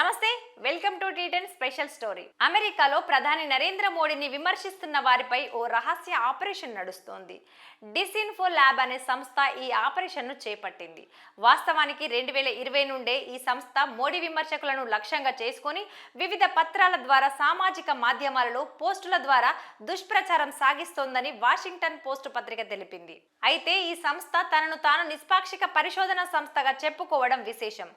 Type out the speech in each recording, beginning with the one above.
Namaste. Welcome to detend special story. అమెరికాలో ప్రధాని నరేంద్ర మోడీని విమర్శిస్తున్న వారిపై ఓ రహస్య ఆపరేషన్ నడుస్తోంది. డిసిన్ఫో ల్యాబ్ అనే సంస్థ ఈ ఆపరేషన్ను చేపట్టింది. వాస్తవానికి రెండు వేల ఇరవై నుండే ఈ సంస్థ మోడీ విమర్శకులను లక్ష్యంగా చేసుకొని వివిధ పత్రాల ద్వారా సామాజిక మాధ్యమాలలో పోస్టుల ద్వారా దుష్ప్రచారం సాగిస్తోందని వాషింగ్టన్ పోస్ట్ పత్రిక తెలిపింది. అయితే ఈ సంస్థ తనను తాను నిష్పాక్షిక పరిశోధన సంస్థగా చెప్పుకోవడం విశేషం.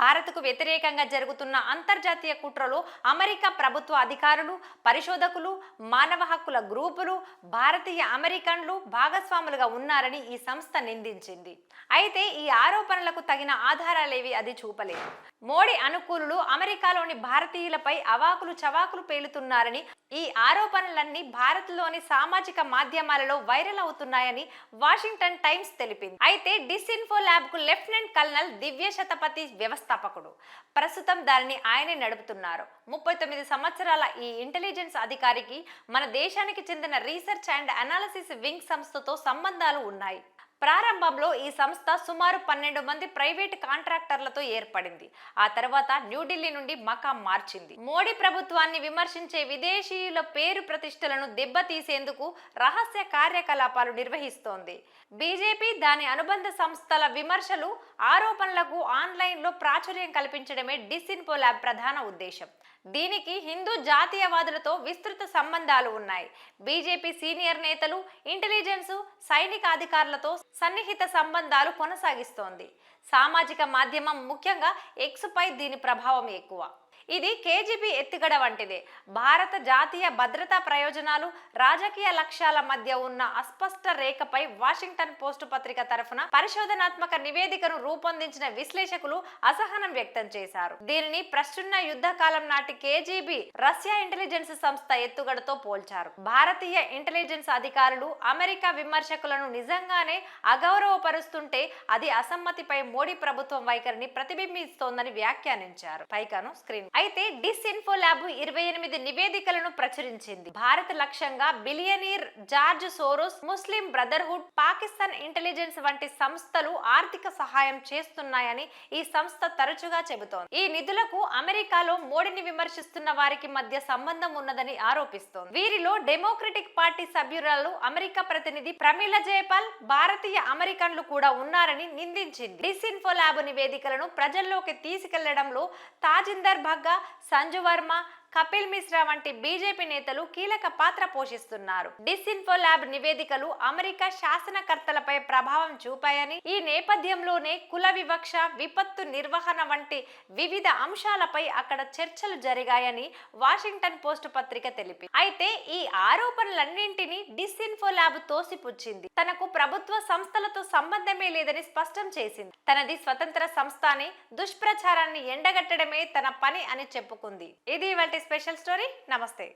భారత్కు వ్యతిరేకంగా జరుగుతున్న అంతర్జాతీయ కుట్రలో అమెరికా ప్రభుత్వ అధికారులు పరిశోధకులు మానవ హక్కుల గ్రూపులు భారతీయ అమెరికన్లు భాగస్వాములుగా ఉన్నారని ఈ సంస్థ నిందించింది. అయితే ఈ ఆరోపణలకు తగిన ఆధారాలేవి అది చూపలేదు. మోడీ అనుకూలులు అమెరికాలోని భారతీయులపై అవాకులు చవాకులు పేలుతున్నారని ఈ ఆరోపణలన్నీ భారత్లోని సామాజిక మాధ్యమాలలో వైరల్ అవుతున్నాయని వాషింగ్టన్ టైమ్స్ తెలిపింది. అయితే డిస్ఇన్ఫో ల్యాబ్కు లెఫ్టినెంట్ కల్నల్ దివ్య శతపతి వ్యవస్థాపకుడు. ప్రస్తుతం దానిని ఆయనే నడుపుతున్నారు. ముప్పై తొమ్మిది సంవత్సరాల ఈ ఇంటెలిజెన్స్ అధికారికి మన దేశానికి చెందిన రీసెర్చ్ అండ్ అనాలిసిస్ వింగ్ సంస్థతో సంబంధాలు ఉన్నాయి. ప్రారంభంలో ఈ సంస్థ సుమారు పన్నెండు మంది ప్రైవేట్ కాంట్రాక్టర్లతో ఏర్పడింది. ఆ తర్వాత న్యూఢిల్లీ నుండి మకాం మార్చింది. మోడీ ప్రభుత్వాన్ని విమర్శించే విదేశీయుల పేరు ప్రతిష్టలను దెబ్బతీసేందుకు రహస్య కార్యకలాపాలు నిర్వహిస్తోంది. బీజేపీ దాని అనుబంధ సంస్థల విమర్శలు ఆరోపణలకు ఆన్లైన్లో ప్రాచుర్యం కల్పించడమే డిసిన్పో ల్యాబ్ ప్రధాన ఉద్దేశం. దీనికి హిందూ జాతీయవాదులతో విస్తృత సంబంధాలు ఉన్నాయి. బీజేపీ సీనియర్ నేతలు ఇంటెలిజెన్స్ సైనిక అధికారులతో సన్నిహిత సంబంధాలు కొనసాగిస్తోంది. సామాజిక మాధ్యమం ముఖ్యంగా ఎక్స్పై దీని ప్రభావం ఎక్కువ. ఇది కేజీబీ ఎత్తుగడ వంటిదే. భారత జాతీయ భద్రతా ప్రయోజనాలు రాజకీయ లక్ష్యాల మధ్య ఉన్న అస్పష్ట రేఖపై వాషింగ్టన్ పోస్ట్ పత్రిక తరఫున పరిశోధనాత్మక నివేదికను రూపొందించిన విశ్లేషకులు అసహనం వ్యక్తం చేశారు. దీనిని ప్రస్తున్న యుద్ధ కాలం నాటి కేజీబీ రష్యా ఇంటెలిజెన్స్ సంస్థ ఎత్తుగడతో పోల్చారు. భారతీయ ఇంటెలిజెన్స్ అధికారులు అమెరికా విమర్శకులను నిజంగానే అగౌరవపరుస్తుంటే అది అసమ్మతిపై మోడీ ప్రభుత్వం వైఖరిని ప్రతిబింబిస్తోందని వ్యాఖ్యానించారు. పైకాను స్క్రీన్ అయితే డిస్ఇన్ఫో ల్యాబ్ ఇరవై ఎనిమిది నివేదికలను ప్రచురించింది. భారత్ లక్ష్యంగా billionaire George Soros Muslim brotherhood Pakistan intelligence వంటి సంస్థలు ఆర్థిక సహాయం చేస్తున్నాయని ఈ సంస్థ తరచుగా చెబుతోంది. ఈ నిధులకు అమెరికాలో మోడీని విమర్శిస్తున్న వారికి మధ్య సంబంధం ఉన్నదని ఆరోపిస్తోంది. వీరిలో డెమోక్రటిక్ పార్టీ సభ్యురాలు అమెరికా ప్రతినిధి ప్రమీల జయపాల్ భారతీయ అమెరికన్లు కూడా ఉన్నారని నిందించింది. డిస్ఇన్ఫో ల్యాబ్ నివేదికలను ప్రజల్లోకి తీసుకెళ్ళడంలో తాజిందర్ భగ్గా సంజు వర్మ కపిల్ మిశ్రా వంటి బీజేపీ నేతలు కీలక పాత్ర పోషిస్తున్నారు. డిస్ఇన్ఫో ల్యాబ్ నివేదికలు అమెరికా శాసనకర్తలపై ప్రభావం చూపాయని ఈ నేపథ్యంలోనే కుల వివక్ష విపత్తు నిర్వహణ వంటి వివిధ అంశాలపై అక్కడ చర్చలు జరిగాయని వాషింగ్టన్ పోస్ట్ పత్రిక తెలిపింది అయితే ఈ ఆరోపణలన్నింటినీ డిస్ఇన్ఫో ల్యాబ్ తోసిపుచ్చింది. తనకు ప్రభుత్వ సంస్థలతో సంబంధమే లేదని స్పష్టం చేసింది. తనది స్వతంత్ర సంస్థ అని దుష్ప్రచారాన్ని ఎండగట్టడమే తన పని అని చెప్పుకుంది. ఇది ఇవాటి స్పెషల్ స్టోరీ. నమస్తే.